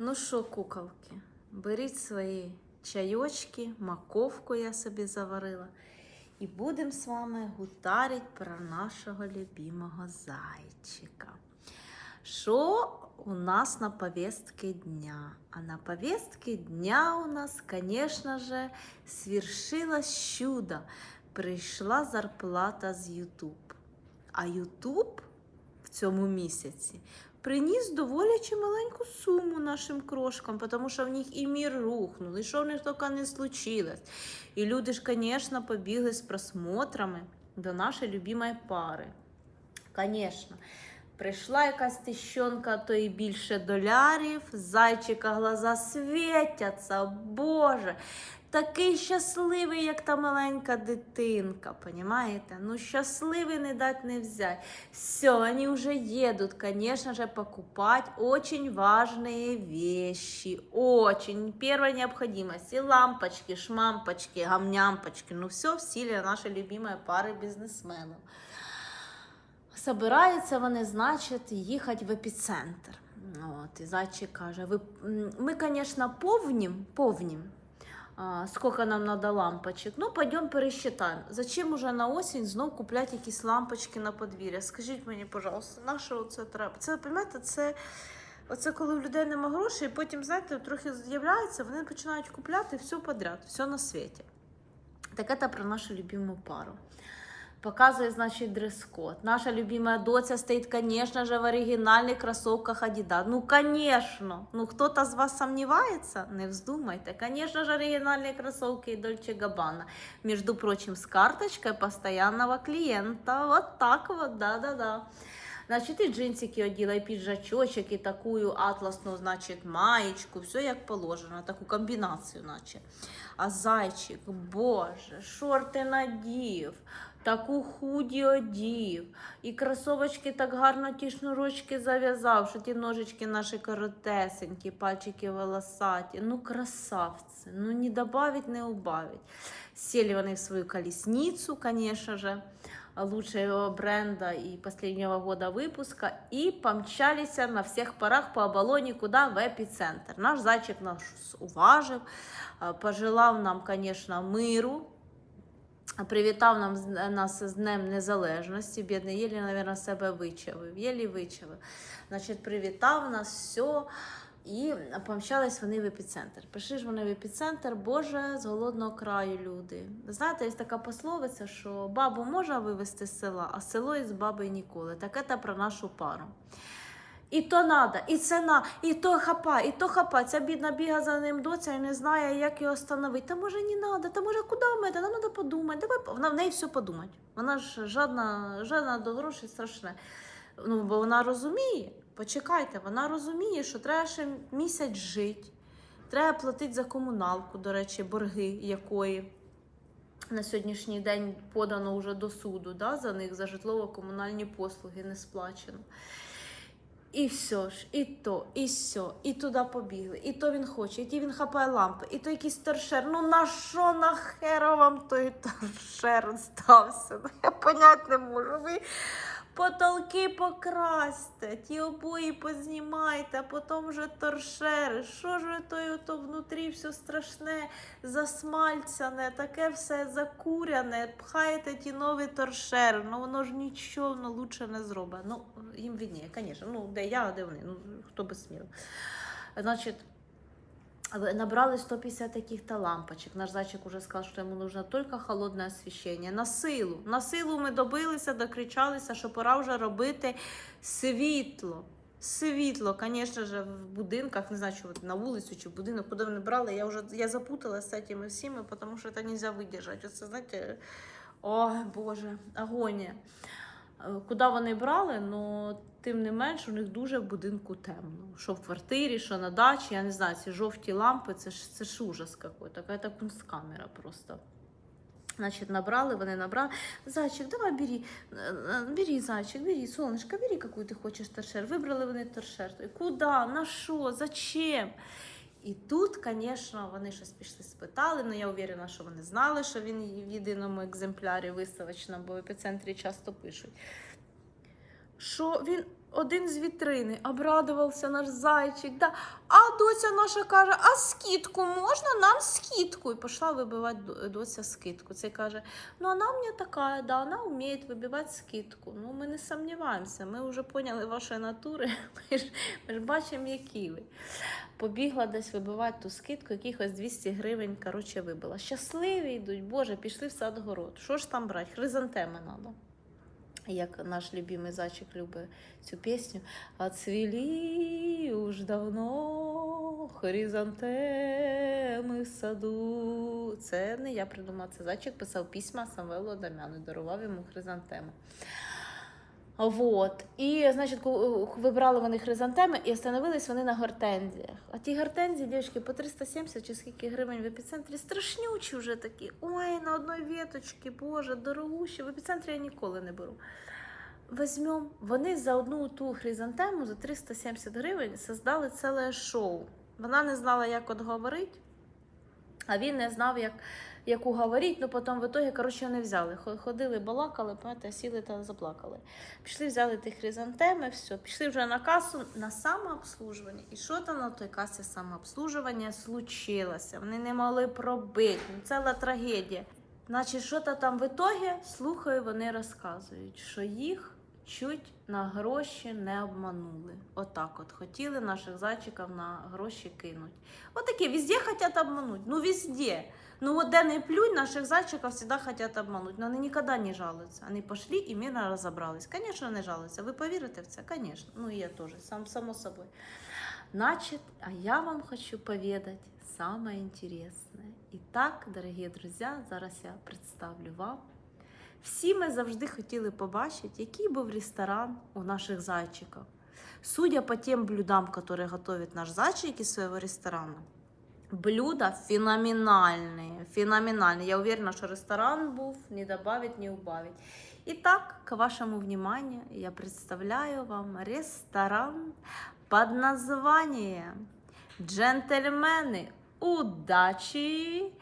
Ну що, куколки, беріть свої чайочки, маковку я собі заварила. І будемо з вами гутарити про нашого любимого зайчика. Що у нас на повестке дня? А на повестке дня у нас, конечно же, свершилось чудо. Прийшла зарплата з YouTube. А YouTube в цьому місяці приніс доволі чималеньку суму нашим крошкам, тому що в них і мір рухнув, і що в них тільки не случилось. І люди ж, звісно, побігли з просмотрами до нашої любимої пари. Звісно. Прийшла якась тищонка, то і більше долярів, зайчика глаза світяться, Боже. Такий щасливий, як та маленька дитинка, понимаете? Ну, щасливий не дать не взять. Все, они уже едут, конечно же, покупать очень важные вещи. Очень. Первая необходимость. И лампочки, шмампочки, гамнямпочки. Ну, все в силе нашей любимой пары бизнесменов. Собираються вони, значить, їхати в епіцентр. От, і зайчик каже: ви, ми, звісно, повнім, повнім. Сколько нам надо лампочек. Ну, пойдем пересчитаем. Зачем уже на осінь знов купляти якісь лампочки на подвір'я? Скажіть мені, пожалуйста, на що це треба? Це, розумієте, це, оце коли в людей нема грошей, і потім, знаєте, трохи з'являється, вони починають купляти все подряд, все на світі. Так це про нашу любиму пару. Показує, значит, дресс-код. Наша любимая доця стоит, конечно же, в оригинальных кроссовках Adidas. Ну, конечно. Ну, кто-то из вас сомневается? Не вздумайте. Конечно же, оригинальные кроссовки Dolce Gabbana. Между прочим, с карточкой постоянного клиента. Вот так вот, да-да-да. Значить, і джинсики оділа, і піджачочок, і таку атласну, значить, маєчку, все як положено, таку комбінацію, наче. А зайчик, боже, шорти надів, Таку худі одів, і кросовочки так гарно ті шнурочки зав'язав, що ті ножички наші коротесенькі, пальчики волосаті. Ну, красавці, ну не добавить, не убавить. Сели вони в свою колесницу, конечно же лучшего бренда и последнего года выпуска и помчались на всех парах по оболоні куда? В епіцентр. Наш зайчик нас уважив, пожелав нам, конечно, миру, привітав нам, з- нас з Днем Незалежності. Бідний, єлі, мабуть, себе вичавив, єлі вичавив. Значить, привітав нас, все. І помчались вони в епіцентр. Прийшли ж вони в епіцентр, Боже, з голодного краю люди. Знаєте, є така пословиця, що бабу можна вивезти з села, а село із баби ніколи. Так це про нашу пару. І то надо, і це на, і то хапа, і то хапа. Ця бідна біга за ним доця і не знає, як його остановити. Та може не надо, та може куди ми? Та нам треба подумати. Давай вона в неї все подумати. Вона ж жадна, жадна до грошей страшне. Ну, бо вона розуміє, почекайте, вона розуміє, що треба ще місяць жити. Треба платити за комуналку, до речі, борги якої на сьогоднішній день подано вже до суду да, за них, за житлово-комунальні послуги не сплачено. І все ж, і то, і все, і туди побігли, і то він хоче, і ті він хапає лампи, і то якийсь торшер. Ну на що нахера вам той торшер стався? Ну, Я понять не можу. Ви потолки покрасьте, ті обої познімайте, а потім вже торшери. Що ж ви то, то внутрі все страшне, засмальцяне, таке все закуряне, пхаєте ті нові торшери. Ну воно ж нічого ну, лучше не зробить. Ну, їм відніє, звісно. Ну, де я, а де вони? Ну, хто би смів. Значить, Набрали 150 таких-то лампочек. Наш зайчик уже сказал, что ему нужно только холодне освіщення. На силу. На силу ми добилися, докричалися, що пора вже робити світло. Світло, звісно ж, в будинках, не знаю, чи на вулицю чи в будинок, куди вони брали, я вже я запуталася з цими всіми, тому що це не можна видержати. Оце, знаєте, ой, Боже, агонія. Е, Куди вони брали, ну тим не менш у них дуже в будинку темно. Що в квартирі, що на дачі, я не знаю, ці жовті лампи, це ж це ж ужас какой, така це кунсткамера просто. Значить, набрали, вони набрали. Зайчик, давай бери, е, е, бери, зайчик, бери, солнышко, бери, какую ти хочеш торшер. Вибрали вони торшер. Куди? На що? Зачем? І тут, звісно, вони щось пішли спитали, але я уверена, що вони знали, що він в єдиному екземплярі виставочно, бо в епіцентрі часто пишуть. Що він один з вітрини, обрадувався наш зайчик. Да. А доця наша каже: а скидку можна нам скидку? І пішла вибивати доця скидку. Це каже: ну вона у мене така, да, вона вміє вибивати скидку. Ну, ми не сумніваємося, ми вже поняли ваші натури, ми ж, ми ж бачимо, які ви. Побігла десь вибивати ту скидку, якихось 200 гривень, коротше, вибила. Щасливі йдуть, Боже, пішли в сад город. Що ж там брати? Хризантеми треба. Як наш любимий зайчик любить цю пісню. Отцвіли уж давно хризантеми в саду. Це не я придумала, це зайчик писав письма Самвелу Адамяну, дарував йому хризантеми. Вот. І, значить, вибрали вони хризантеми і остановились вони на гортензіях. А ті гортензії, дівчатки, по 370 чи скільки гривень в епіцентрі, страшнючі вже такі. Ой, на одній веточці, боже, дорогущі. В епіцентрі я ніколи не беру. Возьмем. Вони за одну ту хризантему за 370 гривень создали ціле шоу. Вона не знала, як от говорити, а він не знав, як, як уговорити, ну потім в итоге, коротше, не взяли. Ходили, балакали, пам'ятаєте, сіли та заплакали. Пішли, взяли ті хризантеми, все, пішли вже на касу на самообслужування. І що там на той касі самообслужування случилося? Вони не могли пробити. Ну, ціла трагедія. Значить, що там в итоге, слухаю, вони розказують, що їх чуть на гроші не обманули. Отак от хотіли наших зайчиків на гроші кинуть. Отакі, везде хочуть обмануть. Ну, везде. Ну, вот де не плюнь, наших зайчиков всегда хотят обмануть. Но они никогда не жалуются. Они пошли и мирно разобрались. Конечно, не жалуются. Ви повірите в це? Конечно. Ну, і я теж, сам, само собой. Значит, а я вам хочу поведать самое интересное. Итак, дорогі друзі, зараз я представлю вам. Всі ми завжди хотіли побачити, який був ресторан у наших зайчиків. Судя по тем блюдам, которые готовит наш зайчик из своего ресторана, блюда феноменальные, феноменальные. Я уверена, что ресторан був не добавить, не убавить. Итак, к вашему вниманию я представляю вам ресторан под названием «Джентльмени удачі»,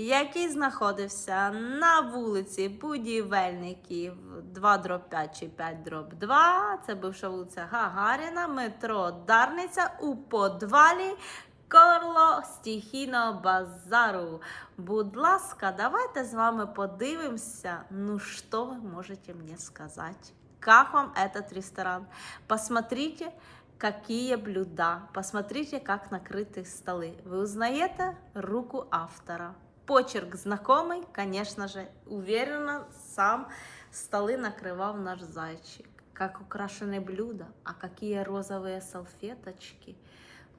який знаходився на вулиці Будівельників 2 дроб 5 чи 5 дроб 2. Це бивша вулиця Гагаріна, метро Дарниця у подвалі Корло стихійного базару. Будь ласка, давайте з вами подивимося. Ну, що ви можете мені сказати? Как вам этот ресторан? Посмотрите, какие блюда. Посмотрите, как накрыты столы. Вы узнаете руку автора. Почерк знакомый, конечно же, уверенно сам столы накрывал наш зайчик. Как украшены блюда, а какие розовые салфеточки.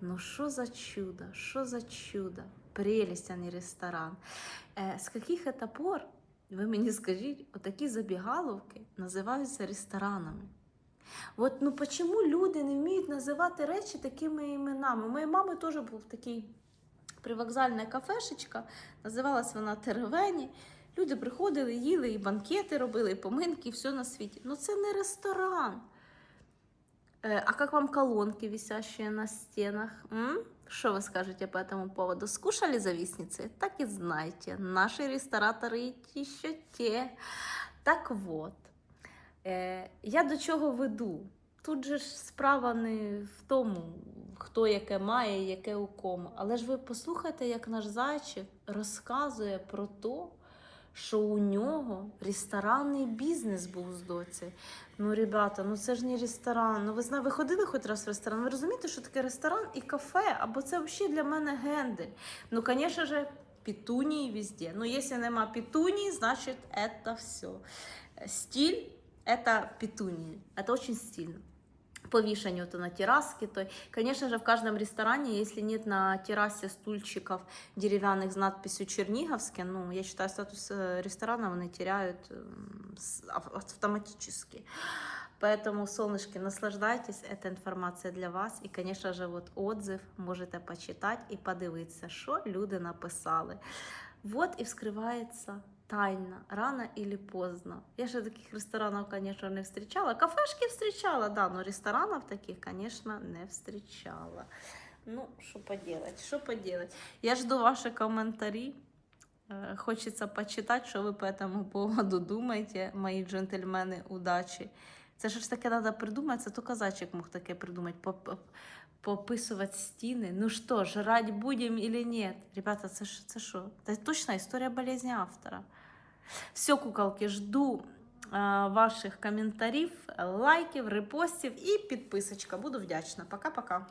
Ну що за чудо, що за чудо, прелесть, а не ресторан. Е, з яких это пор, ви мені скажіть, отакі забігаловки називаються ресторанами? От ну чому люди не вміють називати речі такими іменами? У моєї мами теж був такий привокзальна кафешечка, називалась вона Теревені. Люди приходили, їли, і банкети робили, і поминки, і все на світі. Ну це не ресторан. Э, А как вам колонки, висящие на стенах? М? Что вы скажете по этому поводу? Скушали завистницы? Так и знайте, наши рестораторы еще те. Так вот, е, я до чого веду? Тут же ж справа не в тому, хто яке має, яке у кому. Але ж ви послухайте, як наш зайчик розказує про те, що у нього ресторанний бізнес був з доці. Ну, ребята, ну це ж не ресторан. Ну ви знаєте, ви ходили хоч раз в ресторан? Ви розумієте, що таке ресторан і кафе? Або це взагалі для мене гендель. Ну, звісно ж, петунії везде. Ну, якщо нема петунії, значить це все. Стиль это петунии. Это очень стильно. Повешение вот на терраске. То, конечно же, в каждом ресторане, если нет на террасе стульчиков деревянных с надписью Черниговский, ну, я считаю, статус э, ресторана они теряют автоматически. Поэтому, солнышки, наслаждайтесь, эта информация для вас. І, конечно же, вот отзыв можете почитати і подивитися, що люди написали. Вот і вскривається тайна, рано или поздно. Я ще таких ресторанів, конечно, не встречала. Кафешки встречала, да, но ресторанів таких, конечно, не встречала. Ну, що поделать, що поделать. Я жду ваші коментарі. Э, Хочется почитать, что вы по этому поводу думаете, мои джентльмены удачи. Це ж таке треба придумати, це тільки зайчик мог таке придумати. поп- Пописувати стіни. Ну що, жрать будем или нет? Ребята, це ж це що? Це точна історія болезні автора. Все, куколки, жду а, ваших коментарів, лайків, репостів і підписочка. Буду вдячна. Пока-пока.